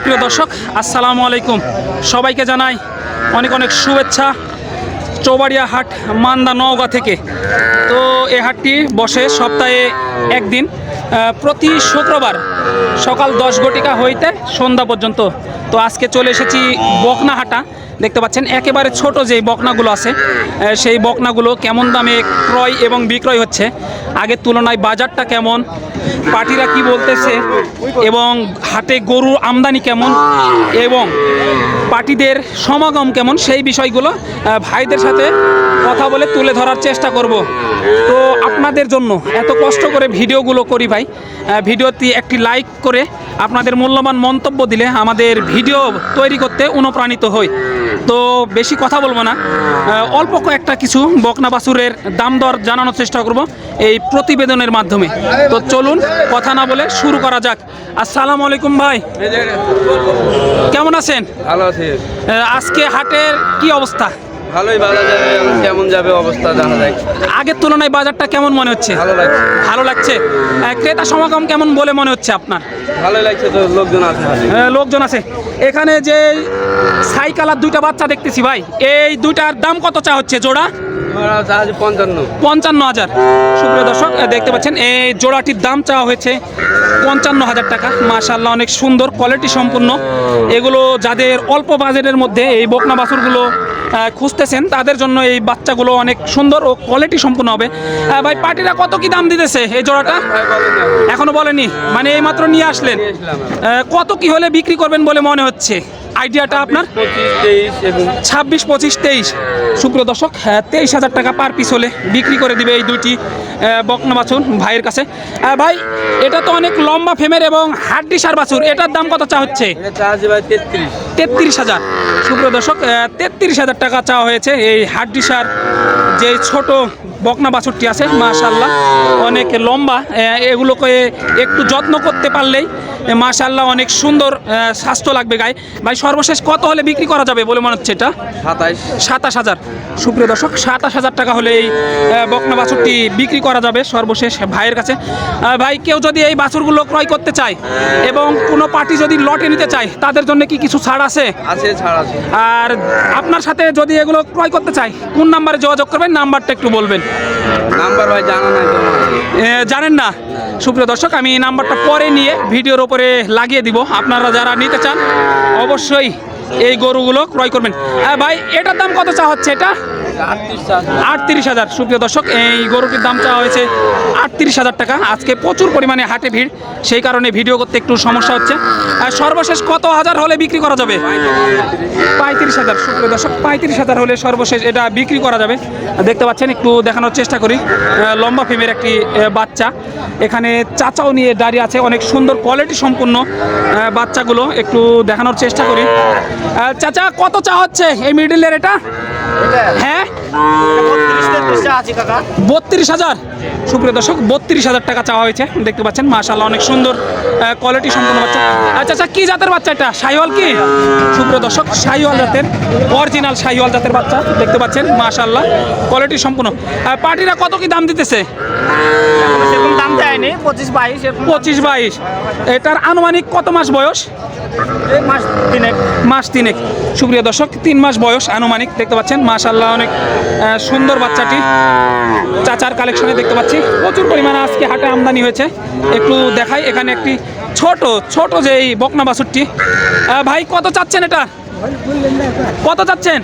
সুপ্রিয় দর্শক, আসসালামু আলাইকুম। সবাইকে জানাই অনেক অনেক শুভেচ্ছা। চৌবাড়িয়া হাট মান্দা নওগাঁ থেকে। তো এ হাটটি বসে সপ্তাহে একদিন প্রতি শুক্রবার সকাল দশ ঘটিকা হইতে সন্ধ্যা পর্যন্ত। তো আজকে চলে এসেছি বকনাহাটা দেখতে পাচ্ছেন, একেবারে ছোট যে বকনাগুলো আছে সেই বকনাগুলো কেমন দামে ক্রয় এবং বিক্রয় হচ্ছে। আগের তুলনায় বাজারটা কেমন? পার্টিরা কি বলতেছে? এবং হাটে গরুর আমদানি কেমন? এবং পার্টিদের সমাগম কেমন? সেই বিষয়গুলো ভাইদের সাথে কথা বলে তুলে ধরার চেষ্টা করব। তো আপনাদের জন্য এত কষ্ট করে ভিডিওগুলো করি ভাই ভিডিওটি একটি লাইক করে আপনাদের মূল্যবান মন্তব্য দিলে আমাদের ভিডিও তৈরি করতে অনুপ্রাণিত হই। তো বেশি কথা বলব না অল্প কয়েকটা কিছু বকনা বাছুরের দাম দর জানানোর চেষ্টা করব। এই প্রতিবেদনের মাধ্যমে। তো চলুন কথা না বলে শুরু করা যাক। আসসালামু আলাইকুম ভাই। কেমন আছেন? ভালো আছি। আজকে হাটের কি অবস্থা? ভালোই ভালো যাবে কেমন যাবে অবস্থা জানা যায়। আগের তুলনায় বাজারটা কেমন মনে হচ্ছে? ভালো লাগছে। ভালো লাগছে? আহ, ক্রেতা সমাগম কেমন বলে মনে হচ্ছে আপনার? ভালোই লাগছে তো লোকজন আছে হাতে আহ, লোকজন আছে। এখানে যে সাইকেল আর দুইটা বাচ্চা দেখতেছি ভাই। এই দুইটার দাম কত চা হচ্ছে জোড়া? ওরা আছে পঞ্চান্ন। পঞ্চান্ন হাজার। সুপ্রিয় দর্শক আহ, দেখতে পাচ্ছেন এই জোড়াটির দাম চাওয়া হয়েছে পঞ্চান্ন হাজার টাকা। মাশাল্লাহ অনেক সুন্দর কোয়ালিটি সম্পূর্ণ। এগুলো যাদের অল্প বাজেটের মধ্যে এই বকনা বাছুরগুলো খুঁজতেছেন তাদের জন্য এই বাচ্চাগুলো অনেক সুন্দর ও কোয়ালিটি সম্পূর্ণ হবে। ভাই পার্টিরা কত কি দাম দিতেছে এই জোড়াটা? এখনও বলেনি মানে নিয়ে আসলেন। নিয়ে আসলাম। আহ, কত কি হলে বিক্রি করবেন বলে মনে হচ্ছে? আইডিয়াটা আপনার? ছাব্বিশ পঁচিশ তেইশ। সুপ্রিয় দর্শক হ্যাঁ, তেইশ হাজার টাকা পার পিস হলে বিক্রি করে দিবে এই দুইটি বকনা বাছুর ভাইয়ের কাছে। ভাই এটা তো অনেক লম্বা ফেমের এবং হাড্ডি সার বাছুর। এটার দাম কত চা হচ্ছে? তেত্রিশ। হাজার। সুপ্রিয় দর্শক তেত্রিশ হাজার টাকা চাওয়া হয়েছে এই হাড্ডি সার যে ছোট বকনা বাছুরটি আছে মাশাল্লাহ অনেক লম্বা এগুলোকে একটু যত্ন করতে পারলেই মাশাল্লাহ অনেক সুন্দর স্বাস্থ্য লাগবে গায়ে। ভাই সর্বশেষ কত হলে বিক্রি করা যাবে বলে মনে হচ্ছে এটা? সাতাইশ। সাতাশ হাজার। সুপ্রিয় দর্শক সাতাশ হাজার টাকা হলে এই বকনা বাছুরটি বিক্রি করা যাবে সর্বশেষ ভাইয়ের কাছে। ভাই কেউ যদি এই বাছুরগুলো ক্রয় করতে চায় এবং কোনো পার্টি যদি লটে নিতে চায় তাদের জন্য কি কিছু ছাড় আছে? আছে ছাড় আছে। আর আপনার সাথে যদি এগুলো ক্রয় করতে চায় কোন নাম্বারে যোগাযোগ করবেন? নাম্বারটা একটু বলবেন। নাম্বার ভাই জানা জানেন না? সুপ্রিয় দর্শক, আমি নাম্বারটা পরে নিয়ে ভিডিওর ওপরে লাগিয়ে দিব। আপনারা যারা নিতে চান, অবশ্যই এই গরুগুলো ক্রয় করবেন। হ্যাঁ ভাই, এটার দাম কত চা হচ্ছে এটা? আটত্রিশ হাজার। সুপ্রিয় দর্শক, এই গরুটির দাম চাওয়া হয়েছে আটত্রিশ হাজার টাকা। আজকে প্রচুর পরিমাণে হাটে ভিড়, সেই কারণে ভিডিও করতে একটু সমস্যা হচ্ছে। আর সর্বশেষ কত হাজার হলে বিক্রি করা যাবে? পঁয়ত্রিশ হাজার। সুপ্রিয় দর্শক, পঁয়ত্রিশ হাজার হলে সর্বশেষ এটা বিক্রি করা যাবে। দেখতে পাচ্ছেন, একটু দেখানোর চেষ্টা করি। লম্বা ফিমের একটি বাচ্চা। এখানে চাচাও নিয়ে দাঁড়িয়ে আছে, অনেক সুন্দর কোয়ালিটি সম্পূর্ণ বাচ্চাগুলো। একটু দেখানোর চেষ্টা করি। চাচা, কত চা হচ্ছে এই মিডিলের এটা? হ্যাঁ? বত্রিশ হাজার? সুপ্রিয় দর্শক বত্রিশ হাজার টাকা চাওয়া হয়েছে। দেখতে পাচ্ছেন মাশাল্লাহ অনেক সুন্দর কোয়ালিটি সম্পূর্ণ বাচ্চা। আচ্ছা আচ্ছা কি জাতের বাচ্চা এটা? শাহিওয়াল কি? সুপ্রিয় দর্শক শাহিওয়াল জাতের অরিজিনাল শাহিওয়াল জাতের বাচ্চা দেখতে পাচ্ছেন মাশাল্লাহ কোয়ালিটি সম্পূর্ণ পার্টিরা কত কি দাম দিতেছে? দাম দেয়নি পঁচিশ বাইশ পঁচিশ বাইশ। এটার আনুমানিক কত মাস বয়স? মাস তিনেক। মাস তিনেক। সুপ্রিয় দর্শক তিন মাস বয়স আনুমানিক দেখতে পাচ্ছেন মাশাল্লাহ অনেক সুন্দর বাচ্চাটি। চাচার কালেকশনে দেখতে পাচ্ছি। প্রচুর পরিমাণে আজকে হাটে আমদানি হয়েছে। একটু দেখাই, এখানে একটি ছোট ছোট যে এই বকনা বাছুরটি ভাই, কত চাচ্ছেন এটা? কত চাচ্ছেন?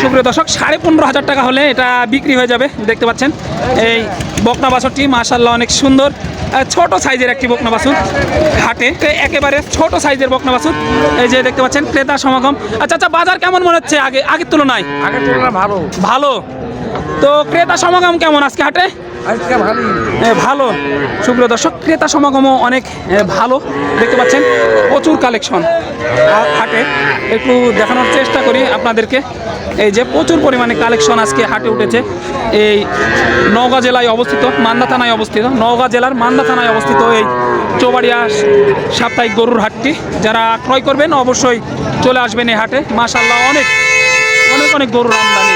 সুপ্রিয় দর্শক, সাড়ে পনেরো হাজার টাকা হলে এটা বিক্রি হয়ে যাবে, দেখতে পাচ্ছেন। এই বকনা বাছুরটি মাসাল্লাহ অনেক সুন্দর। ছোট সাইজের একটি বকনা বাছুর হাটে। তো একেবারে ছোট সাইজের বকনা বাছুর। এই যে দেখতে পাচ্ছেন ক্রেতা সমাগম। আচ্ছা আচ্ছা বাজার কেমন মনে হচ্ছে আগে আগের তুলনায়? আগের তুলনায় ভালো। ভালো? তো ক্রেতা সমাগম কেমন আজকে হাটে? আজকে ভালোই। ভালো। সুপ্রিয় দর্শক, ক্রেতা সমাগমও অনেক ভালো। দেখতে পাচ্ছেন, প্রচুর কালেকশন হাটে। একটু দেখানোর চেষ্টা করি আপনাদেরকে। এই যে প্রচুর পরিমাণে কালেকশন আজকে হাটে উঠেছে। এই নওগাঁ জেলায় অবস্থিত, মান্দা থানায় অবস্থিত, নওগাঁ জেলার মান্দা থানায় অবস্থিত এই চৌবাড়িয়া সাপ্তাহিক গরুর হাটটি। যারা ক্রয় করবেন, অবশ্যই চলে আসবেন এই হাটে। মাশাল্লাহ অনেক অনেক অনেক গরুর আমদানি।